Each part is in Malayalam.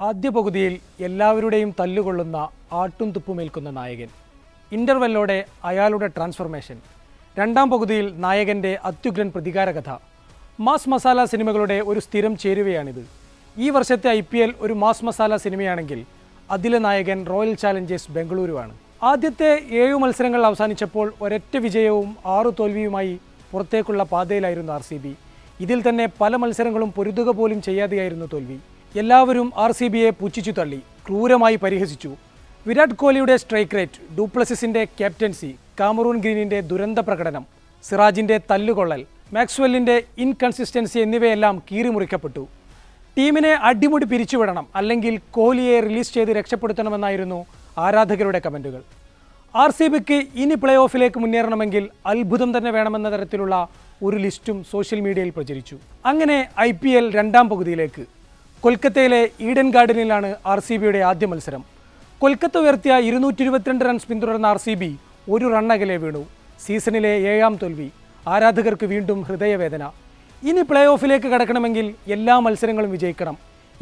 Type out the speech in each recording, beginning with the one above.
ആദ്യ പകുതിയിൽ എല്ലാവരുടെയും തല്ലുകൊള്ളുന്ന ആട്ടും തുപ്പുമേൽക്കുന്ന നായകൻ. ഇന്റർവെല്ലോടെ അയാളുടെ ട്രാൻസ്ഫോർമേഷൻ. രണ്ടാം പകുതിയിൽ നായകന്റെ അത്യുഗ്രൻ പ്രതികാരകഥ. മാസ് മസാല സിനിമകളുടെ ഒരു സ്ഥിരം ചേരുവയാണിത്. ഈ വർഷത്തെ ഐ പി എൽ ഒരു മാസ് മസാല സിനിമയാണെങ്കിൽ അതിലെ നായകൻ റോയൽ ചാലഞ്ചേഴ്സ് ബംഗളൂരുവാണ്. ആദ്യത്തെ ഏഴു മത്സരങ്ങൾ അവസാനിച്ചപ്പോൾ ഒരൊറ്റ വിജയവും ആറു തോൽവിയുമായി പുറത്തേക്കുള്ള പാതയിലായിരുന്നു ആർ ഇതിൽ തന്നെ പല മത്സരങ്ങളും പൊരുതുക പോലും ചെയ്യാതെയായിരുന്നു തോൽവി. എല്ലാവരും ആർ സി ബിയെ പുച്ഛിച്ചു തള്ളി ക്രൂരമായി പരിഹസിച്ചു. വിരാട് കോഹ്ലിയുടെ സ്ട്രൈക്ക് റേറ്റ് ഡൂപ്ലസിന്റെ ക്യാപ്റ്റൻസി കാമറൂൺ ഗ്രീനിന്റെ ദുരന്ത പ്രകടനം സിറാജിന്റെ തല്ലുകൊള്ളൽ മാക്സ്വെല്ലിന്റെ ഇൻകൺസിസ്റ്റൻസി എന്നിവയെല്ലാം കീറിമുറിക്കപ്പെട്ടു. ടീമിനെ അടിമുടി പിരിച്ചുവിടണം അല്ലെങ്കിൽ കോഹ്ലിയെ റിലീസ് ചെയ്ത് രക്ഷപ്പെടുത്തണമെന്നായിരുന്നു ആരാധകരുടെ കമന്റുകൾ ആർ സി ബിക്ക് ഇനി പ്ലേ ഓഫിലേക്ക് മുന്നേറണമെങ്കിൽ അത്ഭുതം തന്നെ വേണമെന്ന തരത്തിലുള്ള ഒരു ലിസ്റ്റും സോഷ്യൽ മീഡിയയിൽ പ്രചരിച്ചു. അങ്ങനെ ഐ രണ്ടാം പകുതിയിലേക്ക്. കൊൽക്കത്തയിലെ ഈഡൻ ഗാർഡനിലാണ് ആർ സി ബിയുടെ ആദ്യ മത്സരം. കൊൽക്കത്ത ഉയർത്തിയ ഇരുന്നൂറ്റി ഇരുപത്തിരണ്ട് റൺസ് പിന്തുടർന്ന ആർ സി ബി ഒരു റണ്ണകലെ വീണു. സീസണിലെ ഏഴാം തോൽവി. ആരാധകർക്ക് വീണ്ടും ഹൃദയവേദന. ഇനി പ്ലേ ഓഫിലേക്ക് കടക്കണമെങ്കിൽ എല്ലാ മത്സരങ്ങളും വിജയിക്കണം.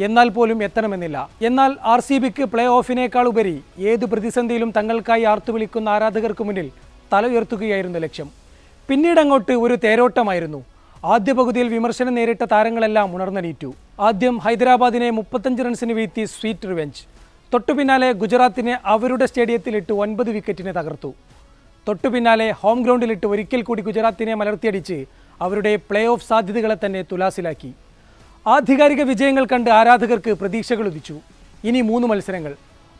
എന്നാൽ പോലും എത്തണമെന്നില്ല. എന്നാൽ ആർ സി ബിക്ക് പ്ലേ ഓഫിനേക്കാൾ ഉപരി ഏത് പ്രതിസന്ധിയിലും തങ്ങൾക്കായി ആർത്തുവിളിക്കുന്ന ആരാധകർക്ക് മുന്നിൽ തല ഉയർത്തുകയായിരുന്നു ലക്ഷ്യം. പിന്നീട് അങ്ങോട്ട് ഒരു തേരോട്ടമായിരുന്നു. ആദ്യ പകുതിയിൽ വിമർശനം നേരിട്ട താരങ്ങളെല്ലാം ഉണർന്നെണീറ്റു. ആദ്യം ഹൈദരാബാദിനെ മുപ്പത്തഞ്ച് റൺസിന് വീഴ്ത്തി സ്വീറ്റ് റിവെഞ്ച്. തൊട്ടു പിന്നാലെ ഗുജറാത്തിനെ അവരുടെ സ്റ്റേഡിയത്തിലിട്ട് ഒൻപത് വിക്കറ്റിന് തകർത്തു. തൊട്ടു പിന്നാലെ ഹോം ഗ്രൗണ്ടിലിട്ട് ഒരിക്കൽ കൂടി ഗുജറാത്തിനെ മലർത്തിയടിച്ച് അവരുടെ പ്ലേ ഓഫ് സാധ്യതകളെ തന്നെ തുലാസിലാക്കി. ആധികാരിക വിജയങ്ങൾ കണ്ട് ആരാധകർക്ക് പ്രതീക്ഷകൾ ഉദിച്ചു. ഇനി മൂന്ന് മത്സരങ്ങൾ.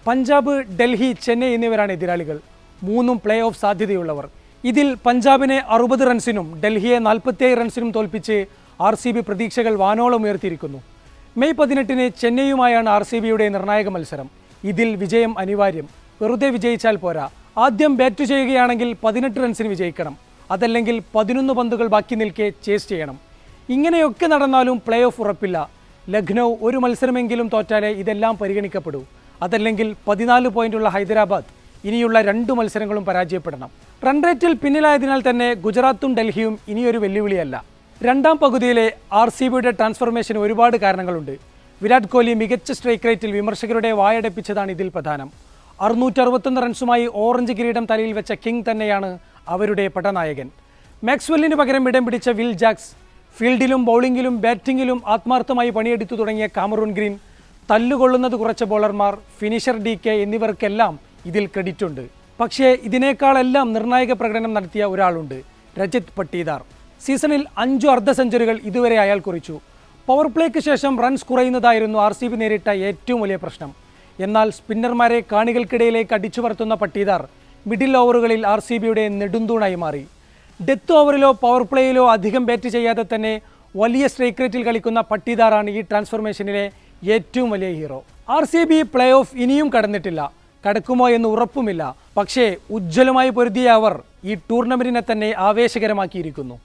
പഞ്ചാബ് ഡൽഹി ചെന്നൈ എന്നിവരാണ് എതിരാളികൾ. മൂന്നും പ്ലേ ഓഫ് സാധ്യതയുള്ളവർ. ഇതിൽ പഞ്ചാബിനെ അറുപത് റൺസിനും ഡൽഹിയെ നാൽപ്പത്തിയേഴ് റൺസിനും തോൽപ്പിച്ച് ആർ സി ബി പ്രതീക്ഷകൾ വാനോളം ഉയർത്തിയിരിക്കുന്നു. മെയ് പതിനെട്ടിന് ചെന്നൈയുമായാണ് ആർ സി ബിയുടെ നിർണായക മത്സരം. ഇതിൽ വിജയം അനിവാര്യം. വെറുതെ വിജയിച്ചാൽ പോരാ. ആദ്യം ബാറ്റ് ചെയ്യുകയാണെങ്കിൽ പതിനെട്ട് റൺസിന് വിജയിക്കണം. അതല്ലെങ്കിൽ പതിനൊന്ന് പന്തുകൾ ബാക്കി നിൽക്കെ ചേസ് ചെയ്യണം. ഇങ്ങനെയൊക്കെ നടന്നാലും പ്ലേ ഓഫ് ഉറപ്പില്ല. ലഖ്നൗ ഒരു മത്സരമെങ്കിലും തോറ്റാലേ ഇതെല്ലാം പരിഗണിക്കപ്പെടൂ. അതല്ലെങ്കിൽ പതിനാല് പോയിന്റുള്ള ഹൈദരാബാദ് ഇനിയുള്ള രണ്ട് മത്സരങ്ങളും പരാജയപ്പെടണം. റൺ റേറ്റിൽ പിന്നിലായതിനാൽ തന്നെ ഗുജറാത്തും ഡൽഹിയും ഇനിയൊരു വെല്ലുവിളിയല്ല. രണ്ടാം പകുതിയിലെ ആർ സി ബിയുടെ ട്രാൻസ്ഫോർമേഷൻ ഒരുപാട് കാരണങ്ങളുണ്ട്. വിരാട് കോഹ്ലി മികച്ച സ്ട്രൈക്ക് റേറ്റിൽ വിമർശകരുടെ വായടപ്പിച്ചതാണ് ഇതിൽ പ്രധാനം. അറുന്നൂറ്റി അറുപത്തൊന്ന് റൺസുമായി ഓറഞ്ച് കിരീടം തലയിൽ വെച്ച കിങ് തന്നെയാണ് അവരുടെ പടനായകൻ. മാക്സ്വെല്ലിന് പകരം ഇടം പിടിച്ച വിൽ ജാക്സ് ഫീൽഡിലും ബൗളിങ്ങിലും ബാറ്റിംഗിലും ആത്മാർത്ഥമായി പണിയെടുത്തു തുടങ്ങിയ കാമറൂൺ ഗ്രീൻ തല്ലുകൊള്ളുന്നത് കുറച്ച ബോളർമാർ ഫിനിഷർ ഡി കെ എന്നിവർക്കെല്ലാം ഇതിൽ ക്രെഡിറ്റ് ഉണ്ട്. പക്ഷേ ഇതിനേക്കാളെല്ലാം നിർണായക പ്രകടനം നടത്തിയ ഒരാളുണ്ട് രജിത് പട്ടീദാർ. സീസണിൽ അഞ്ചു അർദ്ധ സെഞ്ചുറികൾ ഇതുവരെ അയാൾ കുറിച്ചു. പവർ പ്ലേക്ക് ശേഷം റൺസ് കുറയുന്നതായിരുന്നു ആർ സി ബി നേരിട്ട ഏറ്റവും വലിയ പ്രശ്നം. എന്നാൽ സ്പിന്നർമാരെ കാണികൾക്കിടയിലേക്ക് അടിച്ചു പറത്തുന്ന പട്ടീദാർ മിഡിൽ ഓവറുകളിൽ ആർ സി ബിയുടെ നെടുന്തൂണായി മാറി. ഡെത്ത് ഓവറിലോ പവർ പ്ലേയിലോ അധികം ബാറ്റ് ചെയ്യാതെ തന്നെ വലിയ സ്ട്രൈക്ക് റേറ്റിൽ കളിക്കുന്ന പട്ടീദാറാണ് ഈ ട്രാൻസ്ഫോർമേഷനിലെ ഏറ്റവും വലിയ hero R C B play off ഇനിയും കടന്നിട്ടില്ല. കടക്കുമോ എന്ന് ഉറപ്പുമില്ല. പക്ഷേ ഉജ്ജ്വലമായി പൊരുതിയ അവർ ഈ ടൂർണമെന്റിനെ തന്നെ ആവേശകരമാക്കിയിരിക്കുന്നു.